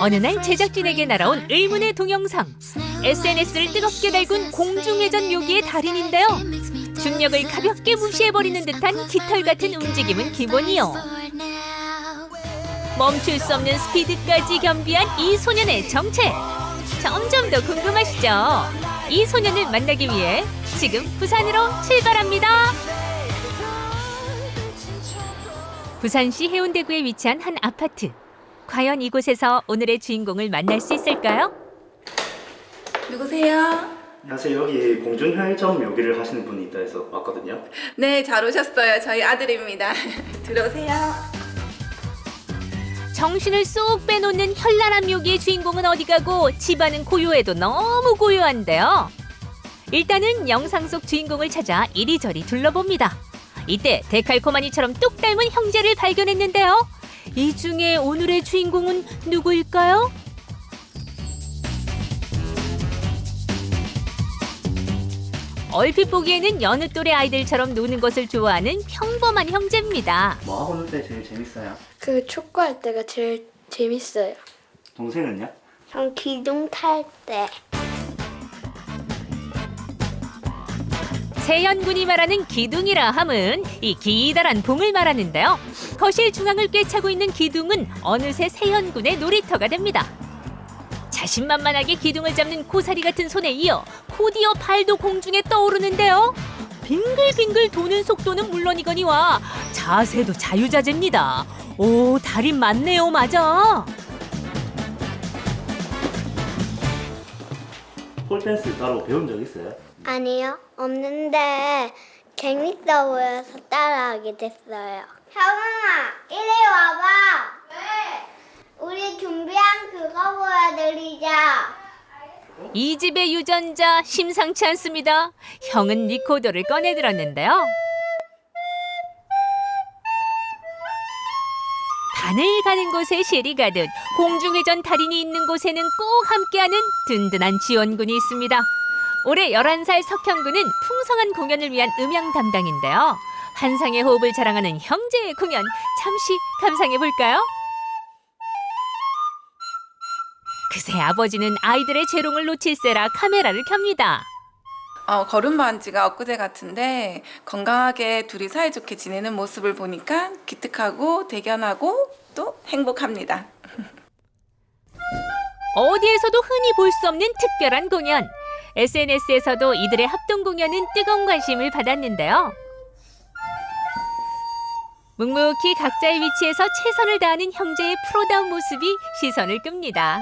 어느 날 제작진에게 날아온 의문의 동영상. SNS를 뜨겁게 달군 공중회전 묘기의 달인인데요. 중력을 가볍게 무시해버리는 듯한 깃털 같은 움직임은 기본이요. 멈출 수 없는 스피드까지 겸비한 이 소년의 정체. 점점 더 궁금하시죠? 이 소년을 만나기 위해 지금 부산으로 출발합니다. 부산시 해운대구에 위치한 한 아파트. 과연 이곳에서 오늘의 주인공을 만날 수 있을까요? 누구세요? 안녕하세요. 여기 공중혈전 묘기를 하시는 분이 있다 해서 왔거든요. 네, 잘 오셨어요. 저희 아들입니다. 들어오세요. 정신을 쏙 빼놓는 현란한 묘기의 주인공은 어디 가고 집안은 고요해도 너무 고요한데요. 일단은 영상 속 주인공을 찾아 이리저리 둘러봅니다. 이때 데칼코마니처럼 뚝 닮은 형제를 발견했는데요. 이 중에 오늘의 주인공은 누구일까요? 얼핏 보기에는 여느 또래 아이들처럼 노는 것을 좋아하는 평범한 형제입니다. 뭐 하고 놀 때 제일 재밌어요? 그 축구할 때가 제일 재밌어요. 동생은요? 전 기둥 탈 때. 세연군이 말하는 기둥이라 함은 이 기다란 봉을 말하는데요. 거실 중앙을 꿰차고 있는 기둥은 어느새 세연군의 놀이터가 됩니다. 자신만만하게 기둥을 잡는 고사리 같은 손에 이어 코디어 발도 공중에 떠오르는데요. 빙글빙글 도는 속도는 물론이거니와 자세도 자유자재입니다. 오, 달인 맞네요, 맞아. 폴댄스 따로 배운 적 있어요? 아니요, 없는데 재밌어 보여서 따라하게 됐어요. 형아, 이리 와봐. 왜? 우리 준비한 그거 보여드리자. 이 집의 유전자 심상치 않습니다. 형은 리코더를 꺼내 들었는데요. 바늘 가는 곳에 실이 가듯 공중회전 달인이 있는 곳에는 꼭 함께하는 든든한 지원군이 있습니다. 올해 11살 석형군은 풍성한 공연을 위한 음향 담당인데요. 환상의 호흡을 자랑하는 형제의 공연 잠시 감상해 볼까요? 그새 아버지는 아이들의 재롱을 놓칠세라 카메라를 켭니다. 어, 걸음만 지가 엊그제 같은데 건강하게 둘이 사이좋게 지내는 모습을 보니까 기특하고 대견하고 또 행복합니다. 어디에서도 흔히 볼 수 없는 특별한 공연. SNS에서도 이들의 합동 공연은 뜨거운 관심을 받았는데요. 묵묵히 각자의 위치에서 최선을 다하는 형제의 프로다운 모습이 시선을 끕니다.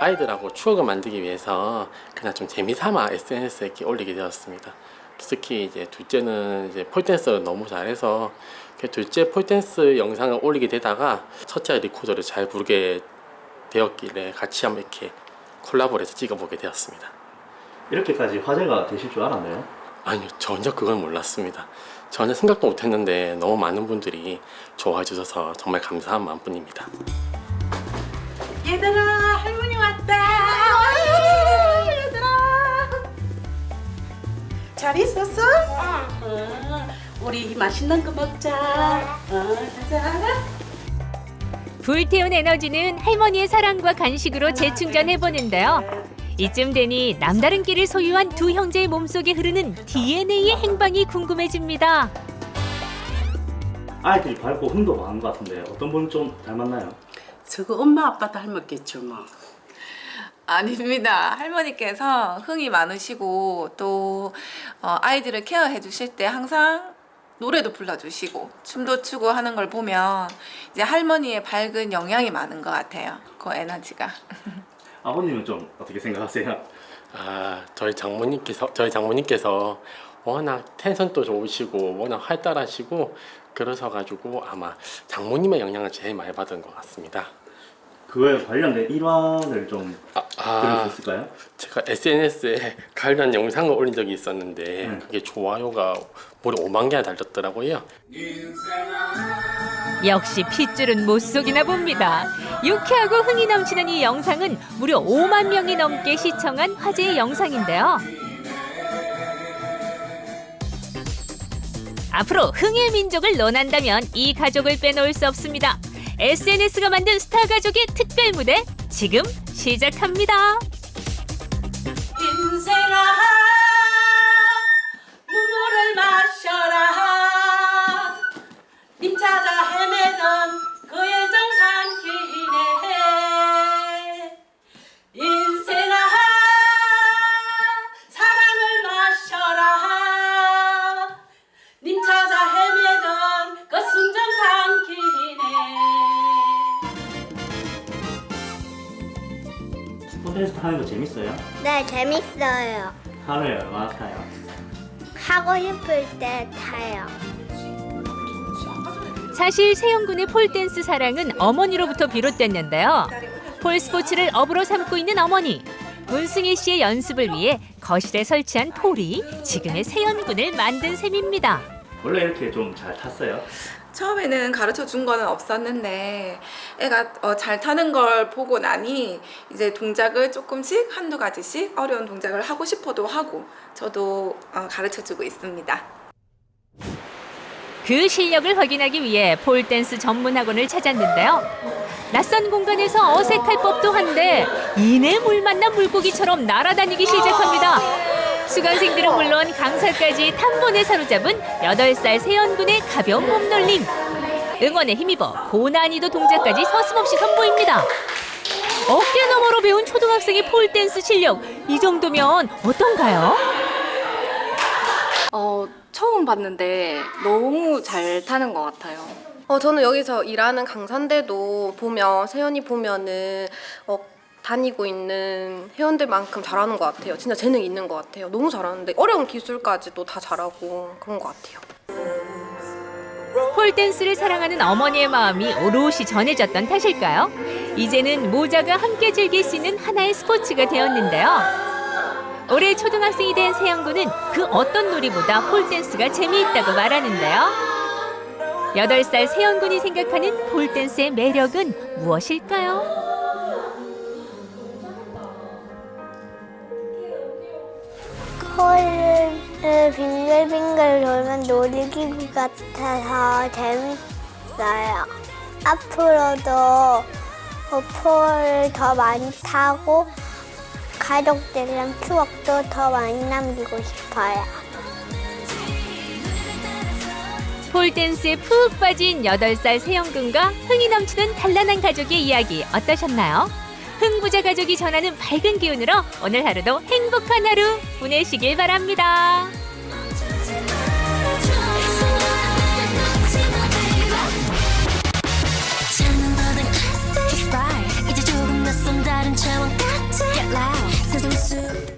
아이들하고 추억을 만들기 위해서 그냥 좀 재미삼아 SNS에 이렇게 올리게 되었습니다. 특히 이제 둘째는 이제 폴댄스를 너무 잘해서 그 둘째 폴댄스 영상을 올리게 되다가 첫째 리코더를 잘 부르게 되었길래 같이 한번 이렇게 콜라보를 해서 찍어보게 되었습니다. 이렇게까지 화제가 되실 줄 알았나요? 아니요, 전혀 그건 몰랐습니다. 전혀 생각도 못했는데 너무 많은 분들이 좋아해 주셔서 정말 감사한 마음뿐입니다. 얘들아 할머니 왔다 아유, 얘들아 잘 있었어? 응 우리 맛있는 거 먹자 어, 가자 불태운 에너지는 할머니의 사랑과 간식으로 재충전해 보는데요. 이쯤 되니 남다른 끼를 소유한 두 형제의 몸속에 흐르는 DNA의 행방이 궁금해집니다. 아이들이 밝고 흥도 많은 것 같은데 어떤 분 좀 닮았나요? 저거 엄마 아빠 닮았겠죠 뭐 아닙니다. 할머니께서 흥이 많으시고 또 어, 아이들을 케어해 주실 때 항상 노래도 불러주시고 춤도 추고 하는 걸 보면 이제 할머니의 밝은 영향이 많은 것 같아요. 그 에너지가. 아버님은 좀 어떻게 생각하세요? 아, 저희 장모님께서 저희 장모님께서 워낙 텐션도 좋으시고 워낙 활달하시고 그러셔 가지고 아마 장모님의 영향을 제일 많이 받은 것 같습니다. 그거에 관련된 일화를 좀 아, 아수 있을까요? 제가 SNS에 관련 영상을 올린 적이 있었는데 음. 그게 좋아요가 무려 5만 개나 달렸더라고요. 역시 핏줄은 못 속이나 봅니다. 유쾌하고 흥이 넘치는 이 영상은 무려 5만 명이 넘게 시청한 화제의 영상인데요. 앞으로 흥의 민족을 논한다면 이 가족을 빼놓을 수 없습니다. SNS가 만든 스타 가족의 특별 무대 지금 시작합니다. 인생아 재밌어요? 네, 재밌어요. 하루에 얼마나 타요? 하고 싶을 때 타요. 사실 세영군의 폴댄스 사랑은 어머니로부터 비롯됐는데요. 폴 스포츠를 업으로 삼고 있는 어머니. 문승희 씨의 연습을 위해 거실에 설치한 폴이 지금의 세연군을 만든 셈입니다. 원래 이렇게 좀 잘 탔어요? 처음에는 가르쳐 준 거는 없었는데 애가 어, 잘 타는 걸 보고 나니 이제 동작을 조금씩 한두 가지씩 어려운 동작을 하고 싶어도 하고 저도 어, 가르쳐 주고 있습니다. 그 실력을 확인하기 위해 폴댄스 전문 학원을 찾았는데요. 낯선 공간에서 어색할 법도 한데 이내 물 만난 물고기처럼 날아다니기 시작합니다. 수강생들은 물론 강사까지 탐본에 사로잡은 8살 세연군의 가벼운 몸놀림. 응원에 힘입어 고난이도 동작까지 서슴없이 선보입니다. 어깨 너머로 배운 초등학생의 폴댄스 실력 이 정도면 어떤가요? 어, 처음 봤는데 너무 잘 타는 것 같아요. 어, 저는 여기서 일하는 강사인데도 보면, 세연이 보면은, 어, 다니고 있는 회원들만큼 잘하는 것 같아요. 진짜 재능 있는 것 같아요. 너무 잘하는데, 어려운 기술까지도 다 잘하고 그런 것 같아요. 폴댄스를 사랑하는 어머니의 마음이 오롯이 전해졌던 탓일까요? 이제는 모자가 함께 즐길 수 있는 하나의 스포츠가 되었는데요. 올해 초등학생이 된 세영군은 그 어떤 놀이보다 폴댄스가 재미있다고 말하는데요. 8살 세영군이 생각하는 폴댄스의 매력은 무엇일까요? 폴을 빙글빙글 돌면 놀이기구 같아서 재밌어요. 앞으로도 폴을 더 많이 타고 가족들이랑 추억도 더 많이 남기고 싶어요. 폴댄스에 푹 빠진 8살 세영군과 흥이 넘치는 단란한 가족의 이야기 어떠셨나요? 흥부자 가족이 전하는 밝은 기운으로 오늘 하루도 행복한 하루 보내시길 바랍니다.